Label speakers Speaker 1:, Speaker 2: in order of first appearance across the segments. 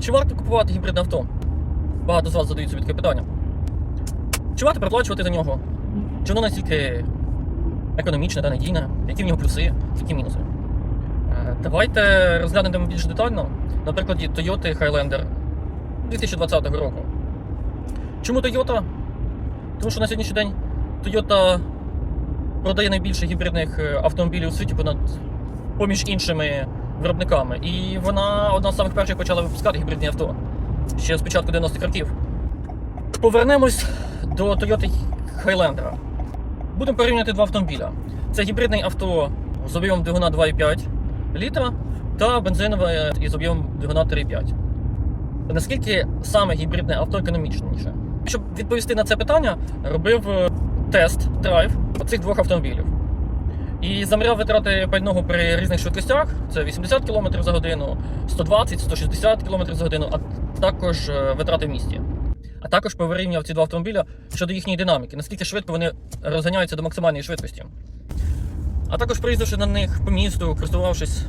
Speaker 1: Чи варто купувати гібридне авто? Багато з вас задають собі таке питання. Чи варто переплачувати за нього? Чи воно настільки економічне та надійне? Які в нього плюси, які мінуси? Е, Давайте розглянемо більш детально на прикладі Toyota Highlander 2020 року. Чому Toyota? Тому що на сьогоднішній день Toyota продає найбільше гібридних е, автомобілів у світі понад поміж іншими виробниками. І вона одна з самих перших почала випускати гібридні авто ще з початку 90-х років. Повернемось до Toyota Highlander. Будемо порівняти два автомобіля. Це гібридне авто з об'ємом двигуна 2,5 літра та бензинове із об'ємом двигуна 3,5. Наскільки саме гібридне авто економічніше? Щоб відповісти на це питання, робив е, тест драйв цих двох автомобілів. І заміряв витрати пального при різних швидкостях: це 80 км за годину, 120, 160 км за годину, а також е, витрати в місті. А також порівняв ці два автомобіля щодо їхньої динаміки, наскільки швидко вони розганяються до максимальної швидкості. А також проїздивши на них по місту, користувавшись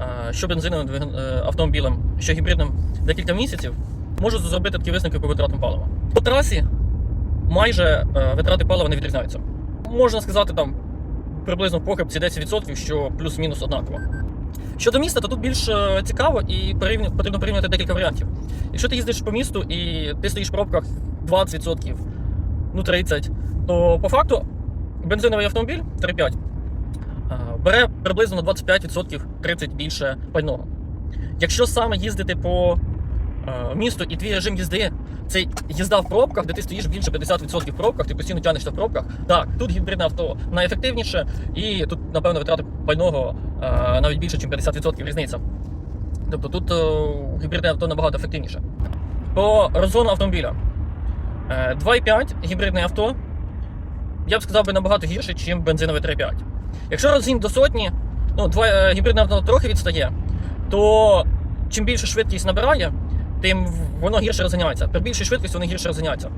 Speaker 1: е, що бензиновим е, автомобілем, що гібридним декілька місяців, можу зробити такі висновки по витратам палива. По трасі майже витрати палива не відрізняються. Можна сказати, там приблизно в похибці 10%, що плюс-мінус однаково. Щодо міста, то тут більш е, цікаво і потрібно порівняти декілька варіантів. Якщо ти їздиш по місту і ти стоїш в пробках 20%, ну 30%, то по факту бензиновий автомобіль 3,5 е, бере приблизно на 25% 30% більше пального. Якщо саме їздити по е, місту і твій режим їзди це їзда в пробках, де ти стоїш більше 50% в пробках, ти постійно тягнешся в пробках. Так, тут гібридне авто найефективніше, і тут, напевно, витрати пального е, навіть більше, ніж 50% різниця. Тобто тут е, гібридне авто набагато ефективніше. По розгону автомобіля. Е, 2,5 гібридне авто, я б сказав би набагато гірше, ніж бензинове 3,5. Якщо розгін до сотні, ну, два, е, гібридне авто трохи відстає, то чим більше швидкість набирає, тим воно гірше розганяється. При більшій швидкості воно гірше розганяється.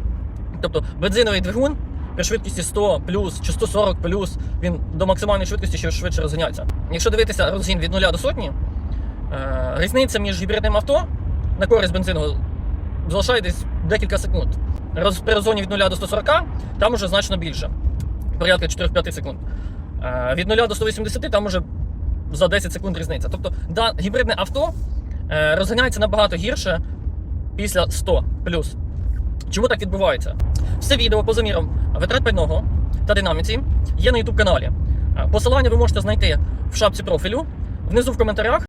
Speaker 1: Тобто бензиновий двигун при швидкості 100 плюс чи 140 плюс, він до максимальної швидкості ще швидше розганяється. Якщо дивитися розгін від 0 до сотні, е, різниця між гібридним авто на користь бензинового залишає десь декілька секунд. При розгоні від 0 до 140 там уже значно більше. Порядка 4-5 секунд. Е, від 0 до 180 там уже за 10 секунд різниця. Тобто, да, гібридне авто е, розганяється набагато гірше після 100 плюс. Чому так відбувається? Все відео по замірам витрат пального та динаміці є на YouTube каналі. Посилання ви можете знайти в шапці профілю, внизу в коментарях.